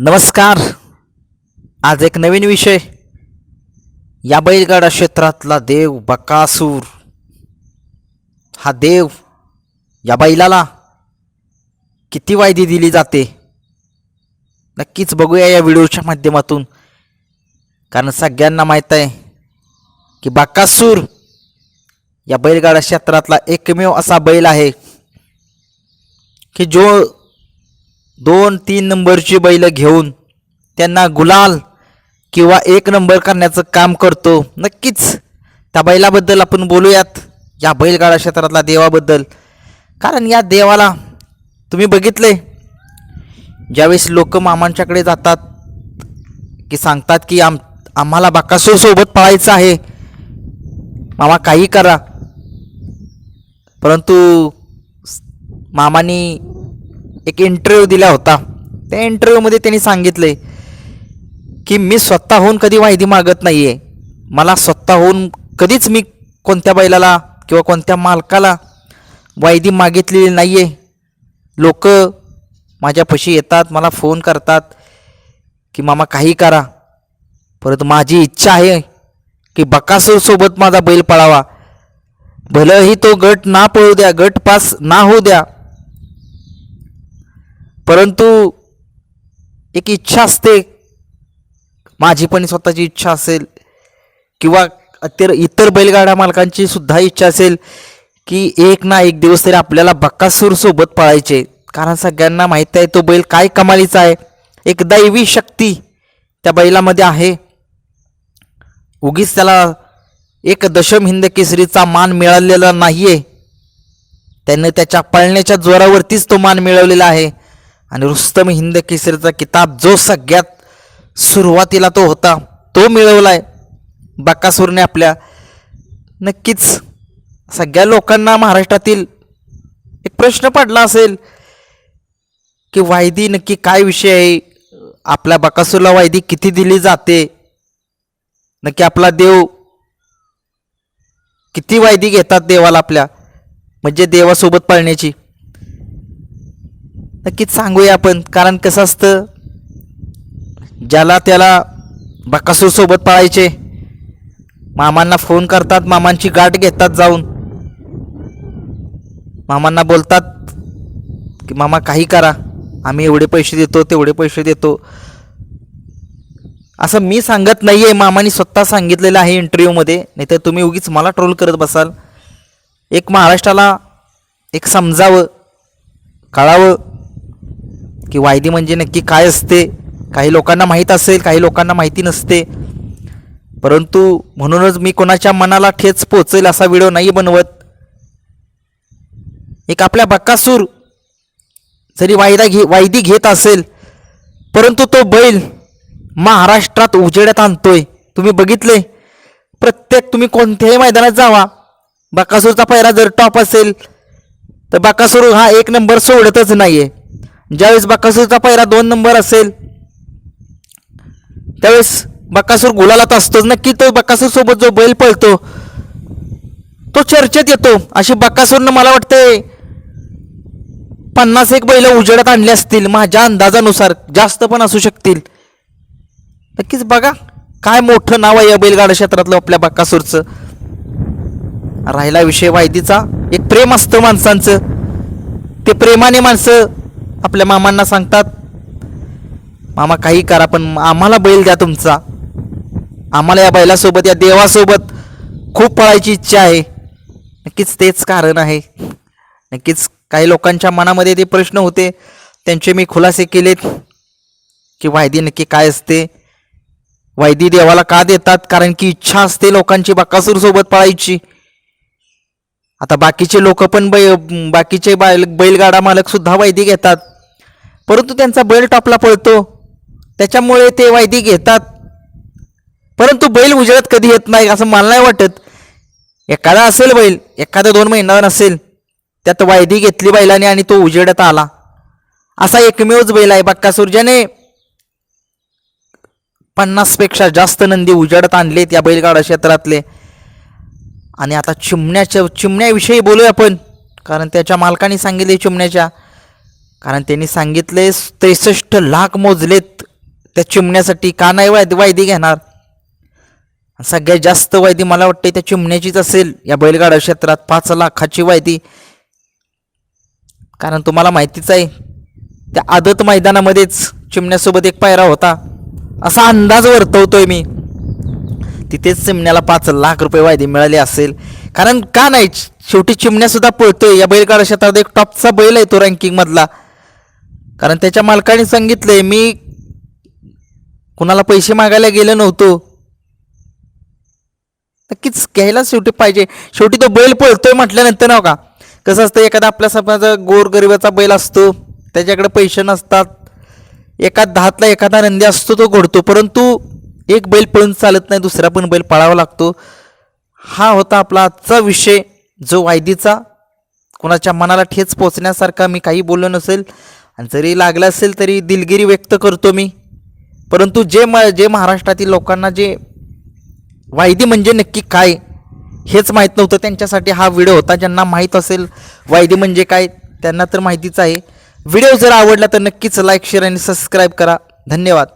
नमस्कार. आज एक नवीन विषय. या बैलगाडा क्षेत्रातला देव बकासूर. हा देव या बैलाला किती वायदी दिली जाते? नक्कीच बघूया या व्हिडिओच्या माध्यमातून. कारण सगळ्यांना माहीत आहे की बकासूर या बैलगाडा क्षेत्रातला एकमेव असा बैल आहे की जो दोन तीन नंबरची बैल घेऊन त्यांना गुलाल किंवा एक नंबर करण्याचं काम करतो. नक्कीच त्या बैलाबद्दल आपण बोलूयात. या बैलगाडा क्षेत्रातला देवाबद्दल. कारण या देवाला तुम्ही बघितले ज्यावेळेस लोक मामांच्याकडे जातात की सांगतात की आम आम्हाला बाकासूर सोबत पळायचं आहे. मामा काही करा. परंतु मामानी एक इंटरव्ह्यू दिला होता. त्या इंटरव्ह्यूमध्ये त्यांनी सांगितले की मी स्वतःहून कधी वायदी मागत नाही आहे मला स्वतःहून कधीच मी कोणत्या बैलाला किंवा कोणत्या मालकाला वायदी मागितलेली नाही आहे लोक माझ्यापाशी येतात मला फोन करतात की मामा काही करा. परत माझी इच्छा आहे की बकासूरसोबत माझा बैल पळावा. भलंही तो गट ना पळू द्या गट पास ना होऊ द्या. परंतु एक इच्छा असते. माझी पण स्वतःची इच्छा असेल किंवा अत्यर इतर बैलगाड्या मालकांची सुद्धा इच्छा असेल की एक ना एक दिवस तरी आपल्याला बक्कासूर सोबत पळायचे. कारण सगळ्यांना माहीत आहे तो बैल काय कमालीचा आहे. एक दैवी शक्ती त्या बैलामध्ये आहे. उगीच त्याला एक दशम हिंद केसरीचा मान मिळालेला नाहीये. त्यानं त्याच्या पळण्याच्या जोरावरतीच तो मान मिळवलेला आहे. आणि रुस्तम हिंद केसरीचा किताब जो सगळ्यात सुरुवातीला तो होता तो मिळवलाय बकासूरने आपल्या. नक्कीच सगळ्या लोकांना महाराष्ट्रातील एक प्रश्न पडला असेल की वायदी नक्की काय विषय आहे? आपल्या बकासूरला वायदी किती दिली जाते? नक्की आपला देव किती वायदी घेतात देवाला आपल्या? म्हणजे देवासोबत पळण्याची. नक्कीच सांगूया आपण. कारण कसं असतं ज्याला त्याला बकासूरसोबत पाळायचे पळायचे मामांना फोन करतात मामांची गाठ घेतात जाऊन. मामांना बोलतात की मामा काही करा. आम्ही एवढे पैसे देतो तेवढे पैसे देतो. असं मी सांगत नाही आहे मामाने स्वतः सांगितलेलं आहे इंटरव्ह्यूमध्ये नाही तर तुम्ही उगीच मला ट्रोल करत बसाल. एक महाराष्ट्राला एक समजावं कळावं. की वायदी म्हणजे नक्की काय असते? काही लोकांना माहीत असेल काही लोकांना माहिती नसते. परंतु म्हणूनच मी कोणाच्या मनाला ठेच पोचेल असा व्हिडिओ नाही बनवत. एक आपल्या बक्कासूर जरी वायदा घे वायदी घेत असेल परंतु तो बैल महाराष्ट्रात उजेड्यात आणतोय. तुम्ही बघितले? प्रत्येक तुम्ही कोणत्याही मैदानात जावा. बकासूरचा पहिरा जर टॉप असेल तर बकासूर हा एक नंबर सोडतच नाहीये. ज्यावेळेस बक्कासूरचा पहिरा दोन नंबर असेल त्यावेळेस बक्कासूर गुलालात असतोच. नक्की तो बक्कासूर सोबत जो बैल पळतो तो चर्चेत येतो. अशी बक्कासूरनं मला वाटतंय पन्नास एक बैल उजेडात आणले असतील माझ्या अंदाजानुसार. जास्त पण असू शकतील. नक्कीच बघा काय मोठं नाव आहे या बैलगाडा क्षेत्रातलं आपल्या बक्कासूरचं राहिला विषय वायदीचा. एक प्रेम असतं माणसांचं. ते प्रेमाने माणसं आपल्या मामांना सांगतात मामा काही करा पण आम्हाला बैल द्या तुमचा. आम्हाला या बैलासोबत या देवासोबत खूप पळायची इच्छा आहे. नक्कीच तेच कारण आहे. नक्कीच काही लोकांच्या मनामध्ये ते प्रश्न होते. त्यांचे मी खुलासे केलेत की वायदी नक्की काय असते? वायदी देवाला का देतात? कारण की इच्छा असते लोकांची बकासूरसोबत पळायची. आता बाकीचे लोक पण बै बाकीचे बैल बैलगाडा मालक सुद्धा वायदी घेतात. परंतु त्यांचा बैल टॉपला पळतो. त्याच्यामुळे ते वायदी घेतात. परंतु बैल उजळत कधी येत नाही असं मला नाही वाटत. एखादा असेल बैल एखादा दोन महिन्यावर असेल त्यात वायदी घेतली बैलाने आणि तो उजेडत आला. असा एकमेवच बैल आहे बक्कासूर पन्नासपेक्षा जास्त नंदी उजेडत आणलेत या बैलगाडा क्षेत्रातले. आणि आता चिमण्याच्या चिमण्याविषयी बोलूया आपण. कारण त्याच्या मालकाने सांगितले चिमण्याच्या. कारण त्यांनी सांगितले त्रेसष्ट लाख मोजलेत त्या चिमण्यासाठी. का नाही वाय वायदी घेणार? सगळ्यात जास्त वायदी मला वाटते त्या चिमण्याचीच असेल. या बैलगाडा क्षेत्रात पाच लाखाची वायदी. कारण तुम्हाला माहितीच आहे त्या आदत मैदानामध्येच चिमण्यासोबत एक पायरा होता. असा अंदाज वर्तवतोय मी. तिथेच चिमण्याला पाच लाख रुपये वायदे मिळाले असेल. कारण का नाही? शेवटी चिमण्यासुद्धा पळतोय. या बैलगाडा क्षेत्रात एक टॉपचा बैल आहे तो रँकिंगमधला कारण त्याच्या मालकाने सांगितलंय मी कुणाला पैसे मागायला गेलो नव्हतो. नक्कीच घ्यायला शेवटी पाहिजे. शेवटी तो बैल पळतोय म्हटल्यानंतर नव्हता का? कसं असतं एखादा आपल्या समाजा गोरगरिबाचा बैल असतो त्याच्याकडे पैसे नसतात. एका दहातला एखादा नंदी असतो तो घडतो. परंतु एक बैल पळून चालत नाही दुसरा पण बैल पळावा लागतो. हा होता आपला आजचा विषय जो वायदीचा. कोणाच्या मनाला ठेच पोचण्यासारखा मी काही बोललो नसेल. आणि जरी लागला असेल तरी दिलगिरी व्यक्त करतो मी. परंतु जे म जे महाराष्ट्रातील लोकांना जे वायदी म्हणजे नक्की काय हेच माहीत नव्हतं. त्यांच्यासाठी हा व्हिडिओ होता. ज्यांना माहीत असेल वायदी म्हणजे काय त्यांना तर माहितीच आहे. व्हिडिओ जर आवडला तर नक्कीच लाईक शेअर आणि सबस्क्राईब करा. धन्यवाद.